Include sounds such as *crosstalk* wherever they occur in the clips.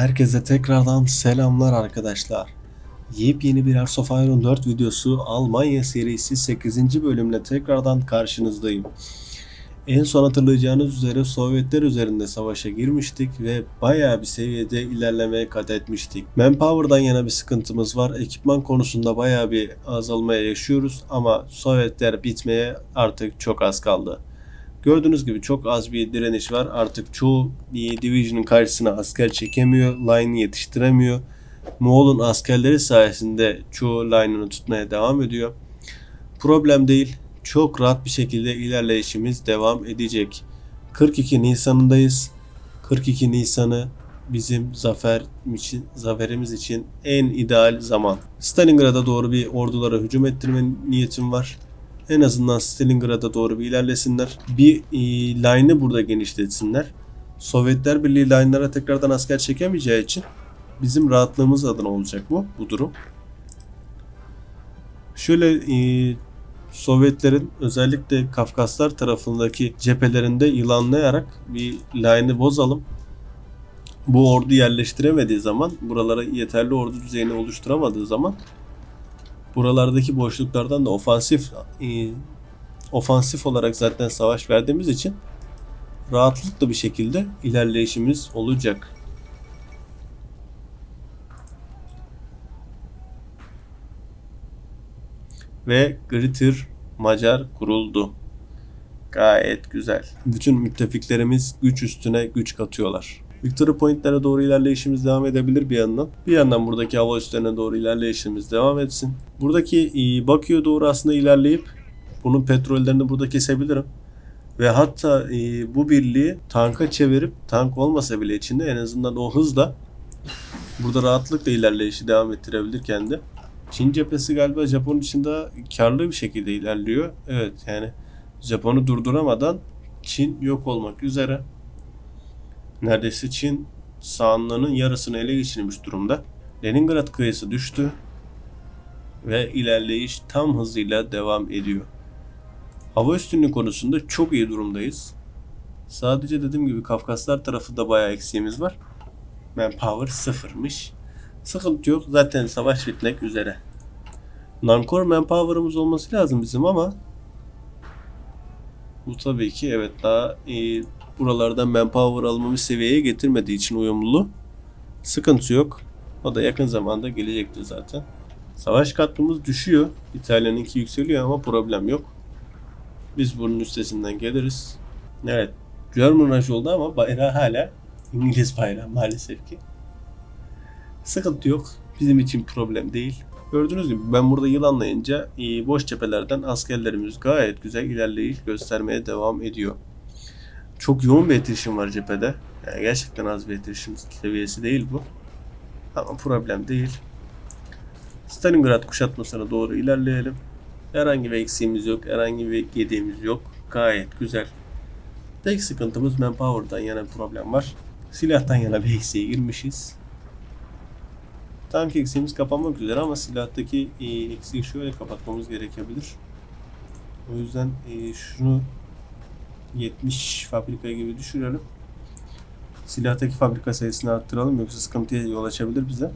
Herkese tekrardan selamlar arkadaşlar. Yepyeni bir Hearts of Iron 4 videosu Almanya serisi 8. bölümle tekrardan karşınızdayım. En son hatırlayacağınız üzere Sovyetler üzerinde savaşa girmiştik ve bayağı bir seviyede ilerlemeye kat etmiştik. Manpower'dan yana bir sıkıntımız var. Ekipman konusunda bayağı bir azalmaya yaşıyoruz ama Sovyetler bitmeye artık çok az kaldı. Gördüğünüz gibi çok az bir direniş var. Artık çoğu Division'ın karşısına asker çekemiyor. Line'ı yetiştiremiyor. Moğol'un askerleri sayesinde çoğu line'ını tutmaya devam ediyor. Problem değil. Çok rahat bir şekilde ilerleyişimiz devam edecek. 42 Nisan'ındayız. 42 Nisan'ı bizim zafer için, zaferimiz için en ideal zaman. Stalingrad'a doğru bir ordulara hücum ettirme niyetim var. En azından Stalingrad'a doğru bir ilerlesinler. Bir e, line'ı burada genişletsinler. Sovyetler Birliği line'lara tekrardan asker çekemeyeceği için bizim rahatlığımız adına olacak bu, bu durum. Şöyle e, Sovyetlerin özellikle Kafkaslar tarafındaki cephelerinde yılanlayarak bir line'ı bozalım. Bu ordu yerleştiremediği zaman, buralara yeterli ordu düzeyini oluşturamadığı zaman buralardaki boşluklardan da ofansif e, ofansif olarak zaten savaş verdiğimiz için rahatlıkla bir şekilde ilerleyişimiz olacak. Ve Greater Macar kuruldu. Gayet güzel. Bütün müttefiklerimiz güç üstüne güç katıyorlar. Victory Point'lere doğru ilerleyişimiz devam edebilir bir yandan. Bir yandan buradaki hava üslerine doğru ilerleyişimiz devam etsin. Buradaki e, Bakü'ye doğru aslında ilerleyip bunun petrollerini burada kesebilirim. Ve hatta e, bu birliği tanka çevirip tank olmasa bile içinde en azından o hızla burada rahatlıkla ilerleyişi devam ettirebilir kendi. Çin cephesi galiba Japon için daha karlı bir şekilde ilerliyor. Evet yani Japon'u durduramadan Çin yok olmak üzere. Neredeyse Çin sahanlığının yarısını ele geçirmiş durumda. Leningrad kıyısı düştü ve ilerleyiş tam hızıyla devam ediyor. Hava üstünlüğü konusunda çok iyi durumdayız. Sadece dediğim gibi Kafkaslar tarafında bayağı eksiğimiz var. Manpower sıfırmış. Sıkıntı yok. Zaten savaş bitmek üzere. Nankor manpower'ımız olması lazım bizim ama bu tabii ki evet daha iyi buralardan manpower almamız seviyeye getirmediği için uyumlu. Sıkıntı yok. O da yakın zamanda gelecektir zaten. Savaş katlımız düşüyor. İtalya'nınki yükseliyor ama problem yok. Biz bunun üstesinden geliriz. Evet. German Rush oldu ama bayrağı hala İngiliz bayrağı maalesef ki. Sıkıntı yok. Bizim için problem değil. Gördüğünüz gibi ben burada yılanlayınca e, boş cephelerden askerlerimiz gayet güzel ilerleyiş göstermeye devam ediyor. Çok yoğun bir etişim var cephede. Yani gerçekten az bir etişim seviyesi değil bu. Ama problem değil. Stalingrad kuşatmasına doğru ilerleyelim. Herhangi bir eksiğimiz yok, herhangi bir yediğimiz yok. Gayet güzel. Tek sıkıntımız manpower'dan yana bir problem var. Silahtan yana bir eksiğe girmişiz. Tank eksiğimiz kapanmak üzere ama silahtaki e, eksiği şöyle kapatmamız gerekebilir. O yüzden e, şunu 70 fabrika gibi düşürelim. Silahtaki fabrika sayısını arttıralım yoksa sıkıntıya yol açabilir bize.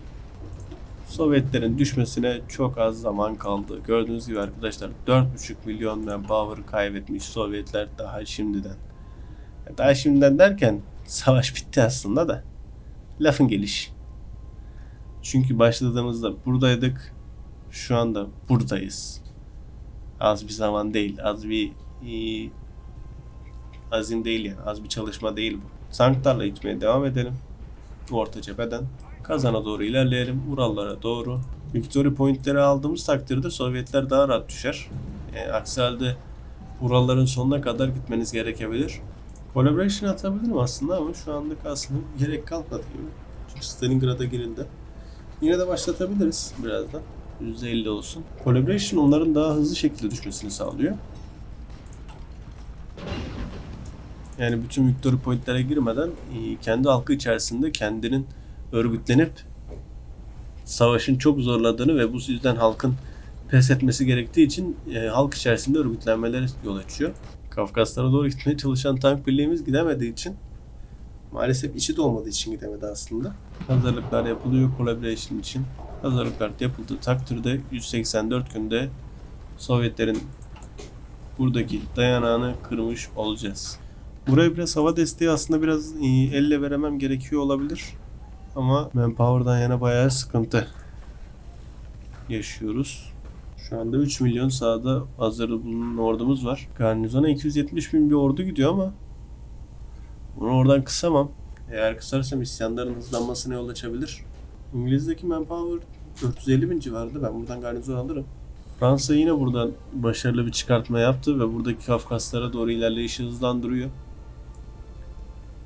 Sovyetlerin düşmesine çok az zaman kaldı. Gördüğünüz gibi arkadaşlar 4,5 milyon manpower kaybetmiş Sovyetler daha şimdiden. Daha şimdiden derken savaş bitti aslında da. Lafın gelişi. Çünkü başladığımızda buradaydık. Şu anda buradayız. Az bir zaman değil. Az bir e, azim değil yani. Az bir çalışma değil bu. Tanklarla gitmeye devam edelim. Orta cepheden. Kazana doğru ilerleyelim. Urallara doğru. Victory Point'leri aldığımız takdirde Sovyetler daha rahat düşer. Yani aksi halde Uralların sonuna kadar gitmeniz gerekebilir. Collaboration atabilirim aslında ama şu anlık aslında gerek kalmadı gibi. Çünkü Stalingrad'a girildi. Yine de başlatabiliriz birazdan. %50 olsun. Collaboration onların daha hızlı şekilde düşmesini sağlıyor. Yani bütün victory pointlere girmeden e, kendi halkı içerisinde kendinin örgütlenip savaşın çok zorladığını ve bu yüzden halkın pes etmesi gerektiği için e, halk içerisinde örgütlenmeler yol açıyor. Kafkaslara doğru gitmeye çalışan tank birliğimiz gidemediği için maalesef içi de olmadığı için gidemedi aslında. Hazırlıklar yapılıyor collaboration için. Hazırlıklar yapıldığı takdirde 184 günde Sovyetlerin buradaki dayanağını kırmış olacağız. Buraya biraz hava desteği aslında biraz e, elle veremem gerekiyor olabilir. Ama manpower'dan yana bayağı sıkıntı yaşıyoruz. Şu anda 3 milyon sahada hazır bulunan ordumuz var. Garnizona 270 bin bir ordu gidiyor ama bunu oradan kısamam. Eğer kısarsam isyanların hızlanmasına yol açabilir. İngiliz'deki manpower 450 bin civarında. Ben buradan garnizon alırım. Fransa yine buradan başarılı bir çıkartma yaptı ve buradaki Kafkaslara doğru ilerleyişi hızlandırıyor.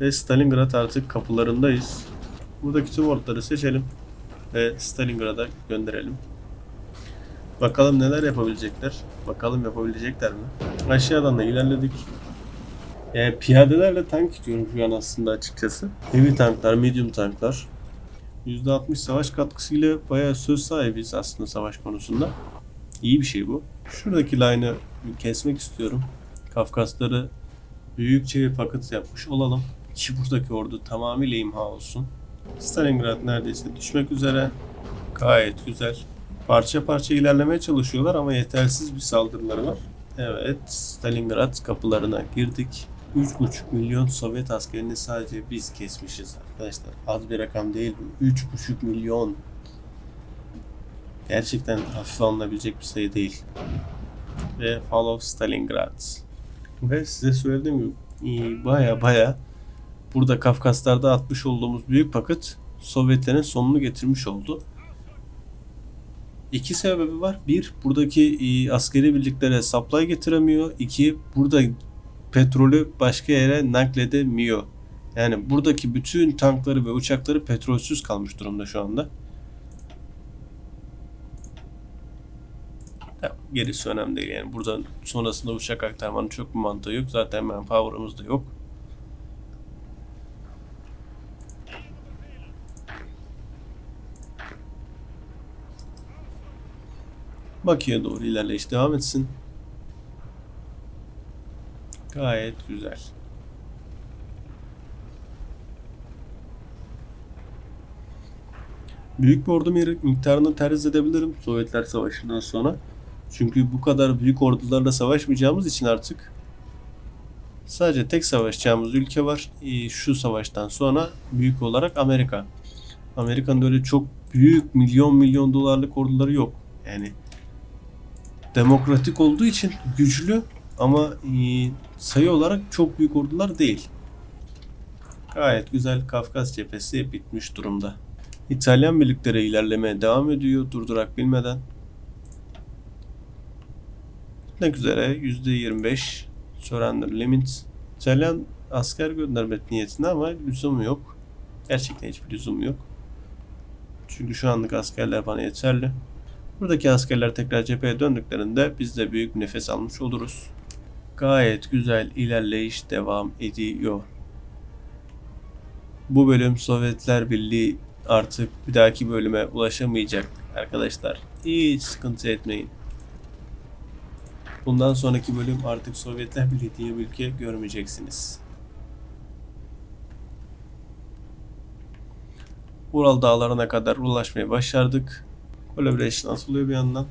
Ve Stalingrad artık kapılarındayız. Buradaki tüm orduları seçelim ve Stalingrad'a gönderelim. Bakalım neler yapabilecekler. Bakalım yapabilecekler mi? Aşağıdan da ilerledik. Yani piyadelerle tank gidiyorum şu an aslında açıkçası. Heavy tanklar, medium tanklar. %60 savaş katkısıyla bayağı söz sahibiz aslında savaş konusunda. İyi bir şey bu. Şuradaki line'ı kesmek istiyorum. Kafkasları büyükçe bir paket yapmış olalım. Ki buradaki ordu tamamıyla imha olsun. Stalingrad neredeyse düşmek üzere. Gayet güzel. Parça parça ilerlemeye çalışıyorlar ama yetersiz bir saldırıları var. Evet, Stalingrad kapılarına girdik. 3,5 milyon Sovyet askerini sadece biz kesmişiz arkadaşlar. Az bir rakam değil bu. 3,5 milyon. Gerçekten hafife alınabilecek bir sayı değil. Ve Fall of Stalingrad. Ve size söylediğim gibi baya baya burada Kafkaslar'da atmış olduğumuz büyük paket Sovyetlerin sonunu getirmiş oldu. İki sebebi var. Bir, buradaki e, askeri birliklere supply getiremiyor. İki, burada petrolü başka yere nakledemiyor. Yani buradaki bütün tankları ve uçakları petrolsüz kalmış durumda şu anda. Gerisi önemli değil yani. Buradan sonrasında uçak aktarmanın çok bir mantığı yok. Zaten manpower'ımız da yok. Bakü'ye doğru ilerleyiş devam etsin. Gayet güzel. Büyük bir ordu mi- miktarını tercih edebilirim Sovyetler Savaşı'ndan sonra. Çünkü bu kadar büyük ordularla savaşmayacağımız için artık sadece tek savaşacağımız ülke var. Ee, Şu savaştan sonra büyük olarak Amerika. Amerika'nın öyle çok büyük milyon milyon dolarlık orduları yok. Yani demokratik olduğu için güçlü ama e, sayı olarak çok büyük ordular değil. Gayet güzel Kafkas cephesi bitmiş durumda. İtalyan birlikleri ilerlemeye devam ediyor durdurak bilmeden. Bitmek üzere %25 surrender limit. İtalyan asker göndermek niyetinde ama lüzumu yok. Gerçekten hiçbir lüzum yok. Çünkü şu anlık askerler bana yeterli. Buradaki askerler tekrar cepheye döndüklerinde biz de büyük nefes almış oluruz. Gayet güzel ilerleyiş devam ediyor. Bu bölüm Sovyetler Birliği artık bir dahaki bölüme ulaşamayacak arkadaşlar. Hiç sıkıntı etmeyin. Bundan sonraki bölüm artık Sovyetler Birliği diye bir ülke görmeyeceksiniz. Ural dağlarına kadar ulaşmayı başardık. Collaboration asılıyor bir yandan.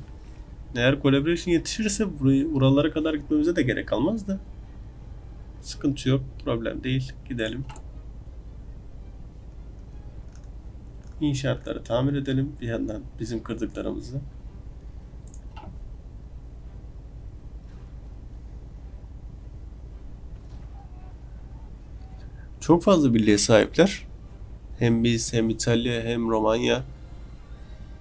Eğer collaboration yetişirse burayı Urallara kadar gitmemize de gerek kalmaz da. Sıkıntı yok. Problem değil. Gidelim. İnşaatları tamir edelim bir yandan bizim kırdıklarımızı. Çok fazla birliğe sahipler. Hem biz hem İtalya hem Romanya.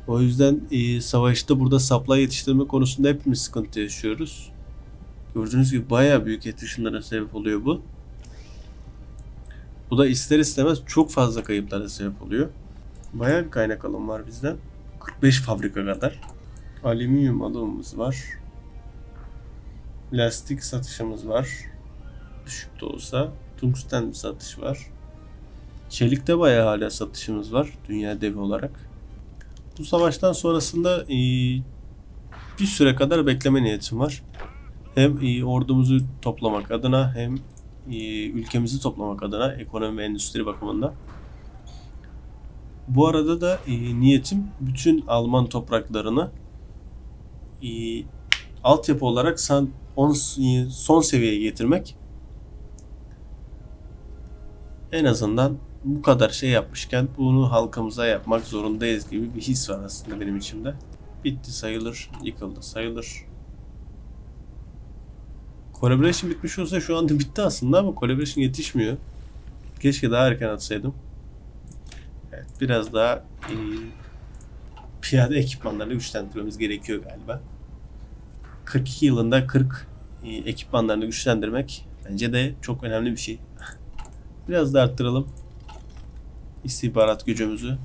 O yüzden e, savaşta burada supply yetiştirme konusunda hepimiz sıkıntı yaşıyoruz. Gördüğünüz gibi bayağı büyük yetişimlere sebep oluyor bu. Bu da ister istemez çok fazla kayıplara sebep oluyor. Bayağı bir kaynak alım var bizden. 45 fabrika kadar. Alüminyum alımımız var. Plastik satışımız var. Düşük de olsa. Tungsten satış var. Çelikte bayağı hala satışımız var. Dünya devi olarak. Bu savaştan sonrasında e, bir süre kadar bekleme niyetim var. Hem e, ordumuzu toplamak adına hem e, ülkemizi toplamak adına ekonomi ve endüstri bakımından. Bu arada da e, niyetim bütün Alman topraklarını e, altyapı olarak san, on, e, son seviyeye getirmek. En azından bu kadar şey yapmışken bunu halkımıza yapmak zorundayız gibi bir his var aslında benim içimde. Bitti sayılır, yıkıldı sayılır. Collaboration bitmiş olsa şu anda bitti aslında ama Collaboration yetişmiyor. Keşke daha erken atsaydım. Evet, biraz daha e, piyade ekipmanlarını güçlendirmemiz gerekiyor galiba. 42 yılında 40 e, ekipmanlarını güçlendirmek bence de çok önemli bir şey. *laughs* Biraz da arttıralım istihbarat gücümüzü.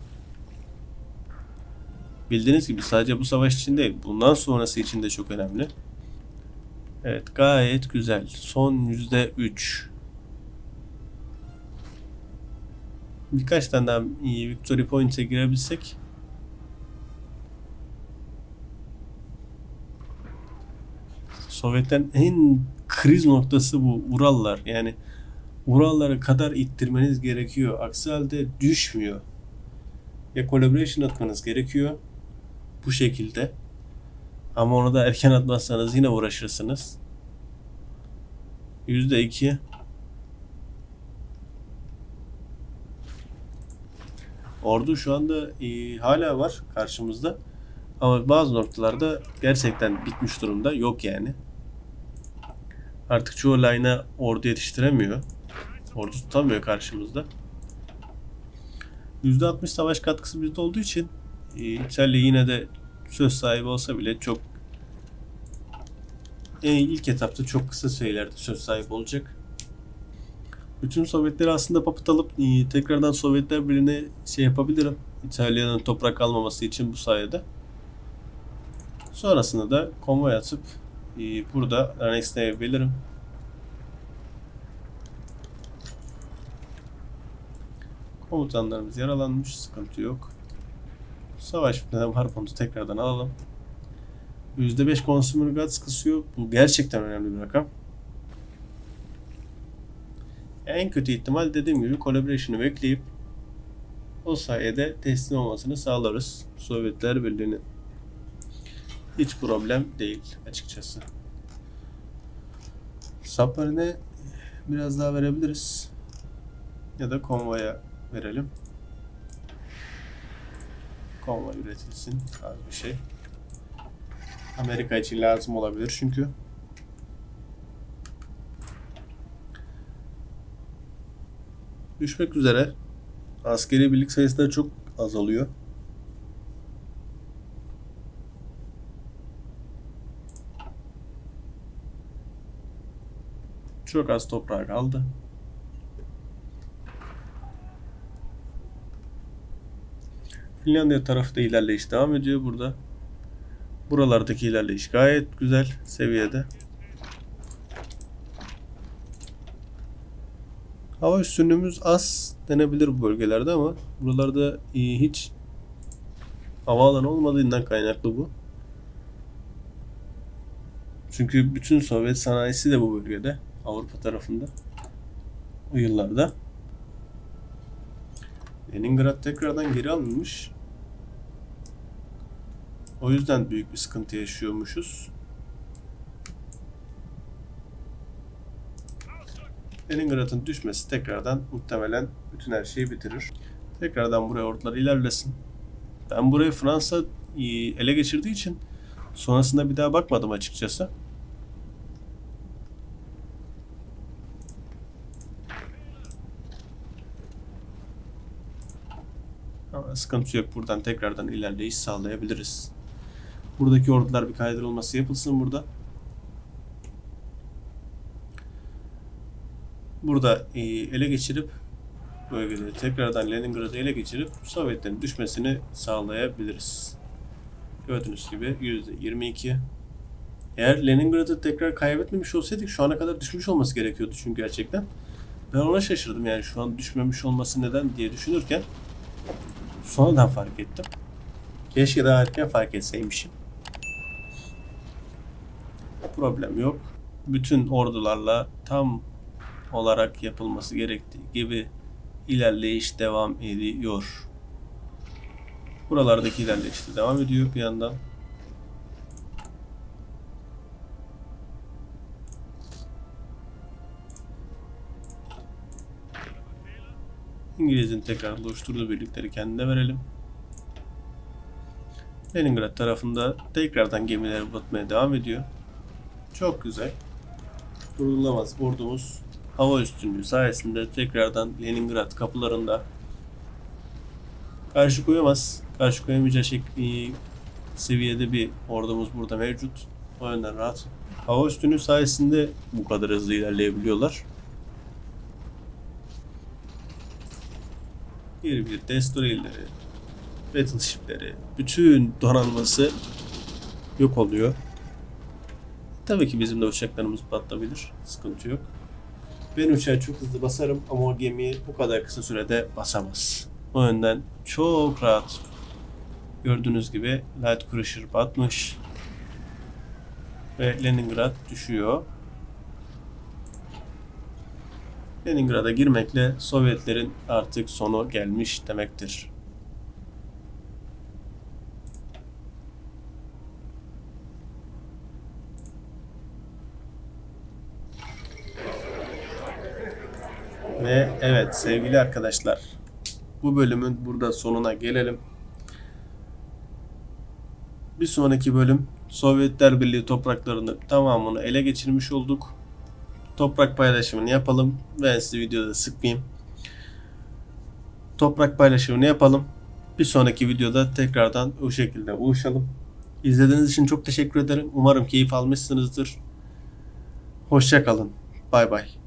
Bildiğiniz gibi sadece bu savaş için değil, bundan sonrası için de çok önemli. Evet, gayet güzel. Son yüzde üç. Birkaç tane daha iyi Victory Point'e girebilsek. Sovyetlerin en kriz noktası bu Urallar. Yani Urallara kadar ittirmeniz gerekiyor. Aksi halde düşmüyor. Ya collaboration atmanız gerekiyor. Bu şekilde. Ama onu da erken atmazsanız yine uğraşırsınız. Yüzde iki. Ordu şu anda e, hala var karşımızda. Ama bazı noktalarda gerçekten bitmiş durumda. Yok yani. Artık çoğu line'a ordu yetiştiremiyor. Ordu tutamıyor karşımızda. %60 savaş katkısı bizde olduğu için e, İtalya yine de söz sahibi olsa bile çok en ilk etapta çok kısa sürelerde söz sahibi olacak. Bütün Sovyetleri aslında papıt alıp e, tekrardan Sovyetler Birliği'ne şey yapabilirim. İtalya'nın toprak almaması için bu sayede. Sonrasında da konvoy atıp e, burada annexleyebilirim. Komutanlarımız yaralanmış. Sıkıntı yok. Savaş bitmeden Harpun'u tekrardan alalım. %5 Consumer Goods kısıyor. Bu gerçekten önemli bir rakam. En kötü ihtimal dediğim gibi collaboration'ı bekleyip o sayede teslim olmasını sağlarız Sovyetler Birliği'nin. Hiç problem değil açıkçası. Submarine'e biraz daha verebiliriz. Ya da konvoya verelim. Konvoy üretilsin. Az bir şey. Amerika için lazım olabilir çünkü. Düşmek üzere. Askeri birlik sayısı da çok azalıyor. Çok az toprağı kaldı. Finlandiya tarafı da ilerleyiş devam ediyor burada. Buralardaki ilerleyiş gayet güzel seviyede. Hava üstünlüğümüz az denebilir bu bölgelerde ama buralarda iyi hiç havaalanı olmadığından kaynaklı bu. Çünkü bütün Sovyet sanayisi de bu bölgede. Avrupa tarafında. O yıllarda. Leningrad tekrardan geri alınmış. O yüzden büyük bir sıkıntı yaşıyormuşuz. Leningrad'ın düşmesi tekrardan muhtemelen bütün her şeyi bitirir. Tekrardan buraya ordular ilerlesin. Ben burayı Fransa e, ele geçirdiği için sonrasında bir daha bakmadım açıkçası. Ama sıkıntı yok. Buradan tekrardan ilerleyiş sağlayabiliriz. Buradaki ordular bir kaydırılması yapılsın burada. Burada e, ele geçirip bölgeleri tekrardan Leningrad'ı ele geçirip Sovyetlerin düşmesini sağlayabiliriz. Gördüğünüz gibi %22. Eğer Leningrad'ı tekrar kaybetmemiş olsaydık şu ana kadar düşmüş olması gerekiyordu çünkü gerçekten. Ben ona şaşırdım yani şu an düşmemiş olması neden diye düşünürken sonradan fark ettim. Keşke daha erken fark etseymişim. Problem yok. Bütün ordularla tam olarak yapılması gerektiği gibi ilerleyiş devam ediyor. Buralardaki ilerleyiş de devam ediyor bir yandan. İngiliz'in tekrar oluşturduğu birlikleri kendine verelim. Leningrad tarafında tekrardan gemiler batmaya devam ediyor. Çok güzel. Durdurulamaz ordumuz hava üstünlüğü sayesinde tekrardan Leningrad kapılarında karşı koyamaz. Karşı koyamayacağı şekli seviyede bir ordumuz burada mevcut. O yönden rahat. Hava üstünlüğü sayesinde bu kadar hızlı ilerleyebiliyorlar. Bir bir destroyerleri, battleshipleri, bütün donanması yok oluyor. Tabii ki bizim de uçaklarımız patlayabilir. Sıkıntı yok. Ben uçağı çok hızlı basarım ama o gemiyi bu kadar kısa sürede basamaz. O yönden çok rahat. Gördüğünüz gibi Light Crusher batmış. Ve Leningrad düşüyor. Leningrad'a girmekle Sovyetlerin artık sonu gelmiş demektir. Ve evet sevgili arkadaşlar bu bölümün burada sonuna gelelim. Bir sonraki bölüm Sovyetler Birliği topraklarını tamamını ele geçirmiş olduk. Toprak paylaşımını yapalım. Ben sizi videoda sıkmayayım. Toprak paylaşımını yapalım. Bir sonraki videoda tekrardan o şekilde buluşalım. İzlediğiniz için çok teşekkür ederim. Umarım keyif almışsınızdır. Hoşça kalın. Bay bay.